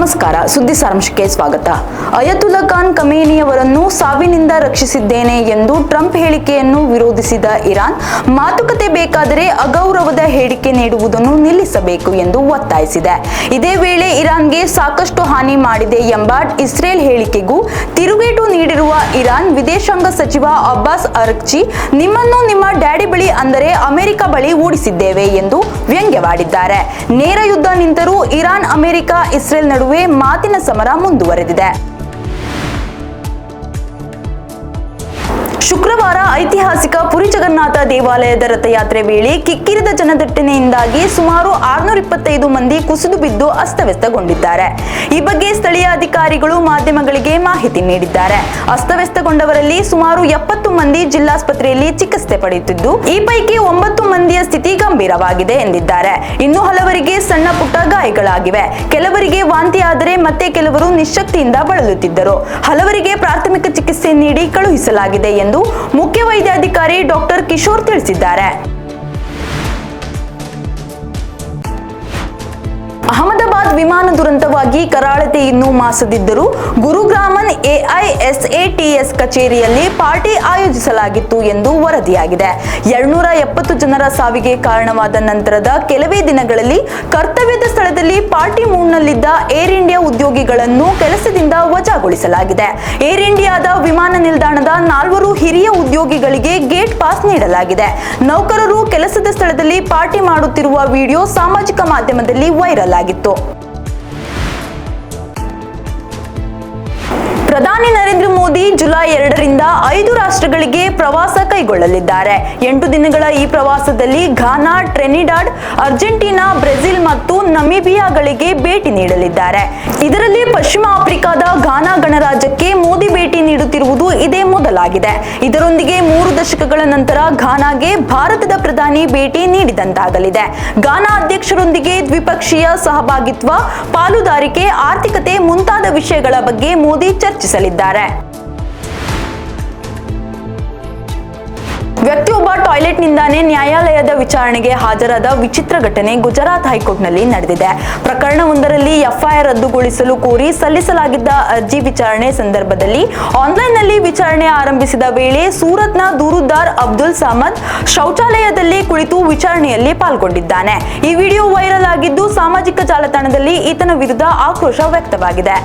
ನಮಸ್ಕಾರ, ಸುದ್ದಿ ಸಾರಾಂಶಕ್ಕೆ ಸ್ವಾಗತ. ಅಯತುಲ್ಲಾ ಖಾನ್ ಕಮೇನಿಯವರನ್ನು ಸಾವಿನಿಂದ ರಕ್ಷಿಸಿದ್ದೇನೆ ಎಂದು ಟ್ರಂಪ್ ಹೇಳಿಕೆಯನ್ನು ವಿರೋಧಿಸಿದ ಇರಾನ್, ಮಾತುಕತೆ ಬೇಕಾದರೆ ಅಗೌರವದ ಹೇಳಿಕೆ ನೀಡುವುದನ್ನು ನಿಲ್ಲಿಸಬೇಕು ಎಂದು ಒತ್ತಾಯಿಸಿದೆ. ಇದೇ ವೇಳೆ ಇರಾನ್ಗೆ ಸಾಕಷ್ಟು ಹಾನಿ ಮಾಡಿದೆ ಎಂಬ ಇಸ್ರೇಲ್ ಹೇಳಿಕೆಗೂ ತಿರುಗೇಟು ನೀಡಿರುವ ಇರಾನ್ ವಿದೇಶಾಂಗ ಸಚಿವ ಅಬ್ಬಾಸ್ ಅರಕ್ಚಿ, ನಿಮ್ಮನ್ನು ನಿಮ್ಮ ಡ್ಯಾಡಿ ಬಳಿ ಅಂದರೆ ಅಮೆರಿಕ ಬಳಿ ಓಡಿಸಿದ್ದೇವೆ ಎಂದು ವ್ಯಂಗ್ಯವಾಡಿದ್ದಾರೆ. ನೇರ ಯುದ್ಧ ನಿಂತರೂ ಇರಾನ್, ಅಮೆರಿಕ, ಇಸ್ರೇಲ್ ನಡುವೆ ಮಾತಿನ ಸಮರ ಮುಂದುವರೆದಿದೆ. ಶುಕ್ರವಾರ ಐತಿಹಾಸಿಕ ಪುರಿ ಜಗನ್ನಾಥ ದೇವಾಲಯದ ರಥಯಾತ್ರೆ ವೇಳೆ ಕಿಕ್ಕಿರಿದ ಜನದಟ್ಟಣೆಯಿಂದಾಗಿ ಸುಮಾರು ಆರ್ನೂರ ಇಪ್ಪತ್ತೈದು ಮಂದಿ ಕುಸಿದು ಬಿದ್ದು ಅಸ್ತವ್ಯಸ್ತಗೊಂಡಿದ್ದಾರೆ. ಈ ಬಗ್ಗೆ ಸ್ಥಳೀಯ ಅಧಿಕಾರಿಗಳು ಮಾಧ್ಯಮಗಳಿಗೆ ಮಾಹಿತಿ ನೀಡಿದ್ದಾರೆ. ಅಸ್ತವ್ಯಸ್ತಗೊಂಡವರಲ್ಲಿ ಸುಮಾರು ಎಪ್ಪತ್ತು ಮಂದಿ ಜಿಲ್ಲಾಸ್ಪತ್ರೆಯಲ್ಲಿ ಚಿಕಿತ್ಸೆ ಪಡೆಯುತ್ತಿದ್ದು, ಈ ಪೈಕಿ ಒಂಬತ್ತು ಮಂದಿಯ ಸ್ಥಿತಿ ಗಂಭೀರವಾಗಿದೆ ಎಂದಿದ್ದಾರೆ. ಇನ್ನು ಹಲವರಿಗೆ ಸಣ್ಣ ಪುಟ್ಟ ಗಾಯಗಳಾಗಿವೆ. ಕೆಲವರಿಗೆ ವಾಂತಿ ಆದರೆ ಮತ್ತೆ ಕೆಲವರು ನಿಶಕ್ತಿಯಿಂದ ಬಳಲುತ್ತಿದ್ದರು. ಹಲವರಿಗೆ ಪ್ರಾಥಮಿಕ ಚಿಕಿತ್ಸೆ ನೀಡಿ ಕಳುಹಿಸಲಾಗಿದೆ ಎಂದು ಮುಖ್ಯ ವೈದ್ಯಾಧಿಕಾರಿ ಡಾಕ್ಟರ್ ಕಿಶೋರ್ ತಿಳಿಸಿದ್ದಾರೆ. ಅಹಮದಾಬಾದ್ ವಿಮಾನ ದುರಂತವಾಗಿ ಕರಾಳತೆ ಇನ್ನೂ ಮಾಸದಿದ್ದರೂ ಗುರುಗ್ರಾಮನ್ ಎಐಎಸ್ಎಟಿಎಸ್ ಕಚೇರಿಯಲ್ಲಿ ಪಾರ್ಟಿ ಆಯೋಜಿಸಲಾಗಿತ್ತು ಎಂದು ವರದಿಯಾಗಿದೆ. ಎರಡ್ನೂರ ಎಪ್ಪತ್ತು ಜನರ ಸಾವಿಗೆ ಕಾರಣವಾದ ನಂತರದ ಕೆಲವೇ ದಿನಗಳಲ್ಲಿ ಕರ್ತವ್ಯದ ಸ್ಥಳದಲ್ಲಿ ಪಾರ್ಟಿ ಮೂಡ್ನಲ್ಲಿದ್ದ ಏರ್ ಇಂಡಿಯಾ ಉದ್ಯೋಗಿಗಳನ್ನು ಕೆಲಸದಿಂದ ವಜಾಗೊಳಿಸಲಾಗಿದೆ. ಏರ್ ಇಂಡಿಯಾದ ವಿಮಾನ ನಿಲ್ದಾಣದ ನಾಲ್ವರು ಹಿರಿಯ ಉದ್ಯೋಗಿಗಳಿಗೆ ಗೇಟ್ ಪಾಸ್ ನೀಡಲಾಗಿದೆ. ನೌಕರರು ಕೆಲಸದ ಸ್ಥಳದಲ್ಲಿ ಪಾರ್ಟಿ ಮಾಡುತ್ತಿರುವ ವಿಡಿಯೋ ಸಾಮಾಜಿಕ ಮಾಧ್ಯಮದಲ್ಲಿ ವೈರಲ್ ಆಗಿತ್ತು. ಪ್ರಧಾನಿ ನರೇಂದ್ರ ಮೋದಿ ಜುಲೈ ಎರಡರಿಂದ ಐದು ರಾಷ್ಟ್ರಗಳಿಗೆ ಪ್ರವಾಸ ಕೈಗೊಳ್ಳಲಿದ್ದಾರೆ. ಎಂಟು ದಿನಗಳ ಈ ಪ್ರವಾಸದಲ್ಲಿ ಘಾನಾ, ಟ್ರೆನಿಡಾಡ್, ಅರ್ಜೆಂಟೀನಾ, ಬ್ರೆಜಿಲ್ ಮತ್ತು ನಮೀಬಿಯಾಗಳಿಗೆ ಭೇಟಿ ನೀಡಲಿದ್ದಾರೆ. ಇದರಲ್ಲಿ ಪಶ್ಚಿಮ ಆಫ್ರಿಕಾದ ಘಾನಾ ಗಣರಾಜ್ಯಕ್ಕೆ ಮೋದಿ ಭೇಟಿ ನೀಡುತ್ತಿರುವುದು ಇದೇ ಮೊದಲಾಗಿದೆ. ಇದರೊಂದಿಗೆ ಮೂರು ದಶಕಗಳ ನಂತರ ಘಾನಾಗೆ ಭಾರತದ ಪ್ರಧಾನಿ ಭೇಟಿ ನೀಡಿದಂತಾಗಲಿದೆ. ಘಾನಾ ಅಧ್ಯಕ್ಷರೊಂದಿಗೆ ದ್ವಿಪಕ್ಷೀಯ ಸಹಭಾಗಿತ್ವ ಪಾಲುದಾರಿಕೆ ಆರ್ಥಿಕತೆ ಮುಂತಾದ ವಿಷಯಗಳ ಬಗ್ಗೆ ಮೋದಿ ಚರ್ಚಿಸಲಿದ್ದಾರೆ. ವ್ಯಕ್ತಿಯೊಬ್ಬ ಟಾಯ್ಲೆಟ್ ನಿಂದಾನೇ ನ್ಯಾಯಾಲಯದ ವಿಚಾರಣೆಗೆ ಹಾಜರಾದ ವಿಚಿತ್ರ ಘಟನೆ ಗುಜರಾತ್ ಹೈಕೋರ್ಟ್ನಲ್ಲಿ ನಡೆದಿದೆ. ಪ್ರಕರಣವೊಂದರಲ್ಲಿ ಎಫ್ಐಆರ್ ರದ್ದುಗೊಳಿಸಲು ಕೋರಿ ಸಲ್ಲಿಸಲಾಗಿದ್ದ ಅರ್ಜಿ ವಿಚಾರಣೆ ಸಂದರ್ಭದಲ್ಲಿ ಆನ್ಲೈನ್ನಲ್ಲಿ ವಿಚಾರಣೆ ಆರಂಭಿಸಿದ ವೇಳೆ ಸೂರತ್ನ ದೂರುದ್ದಾರ್ ಅಬ್ದುಲ್ ಸಾಮದ್ ಶೌಚಾಲಯದಲ್ಲಿ ಕುಳಿತು ವಿಚಾರಣೆಯಲ್ಲಿ ಪಾಲ್ಗೊಂಡಿದ್ದಾನೆ. ಈ ವಿಡಿಯೋ ವೈರಲ್ ಆಗಿದ್ದು ಸಾಮಾಜಿಕ ಜಾಲತಾಣದಲ್ಲಿ ಈತನ ವಿರುದ್ಧ ಆಕ್ರೋಶ ವ್ಯಕ್ತವಾಗಿದೆ.